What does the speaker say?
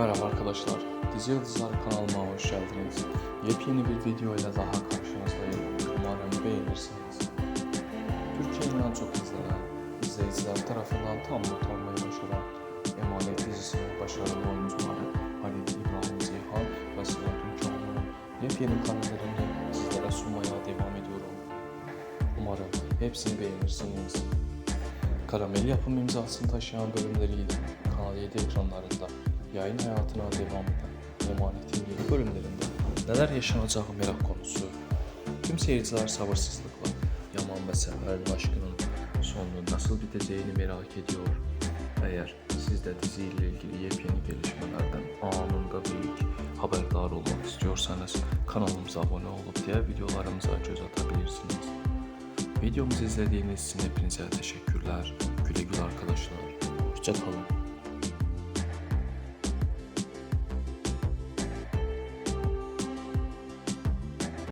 Merhaba arkadaşlar, Dizi Yıldızlar kanalıma hoş geldiniz. Yepyeni bir video ile daha karşınızdayım. Umarım beğenirsiniz. Türkiye'nin en çok izlenen, izleyiciler tarafından tam not almayı başaran Emanet dizisinin başarılı oyuncuları Halil İbrahim Zeyhan ve Sıla Türkoğlu'nun yepyeni karelerini sizlere sunmaya devam ediyorum. Umarım hepsini beğenirsiniz. Karamel yapım imzasını taşıyan bölümleriyle Kanal 7 ekranlarında yayın hayatına devam eden Emanet'in yeni bölümlerinde neler yaşanacağı merak konusu. Tüm seyirciler sabırsızlıkla Yaman ve Sefer'in aşkının sonunun nasıl biteceğini merak ediyor. Eğer siz de diziyle ilgili yepyeni gelişmelerden anında büyük haberdar olmak istiyorsanız kanalımıza abone olup diğer videolarımıza göz atabilirsiniz. Videomuzu izlediğiniz için hepinize teşekkürler. Güle güle arkadaşlar. Hoşçakalın.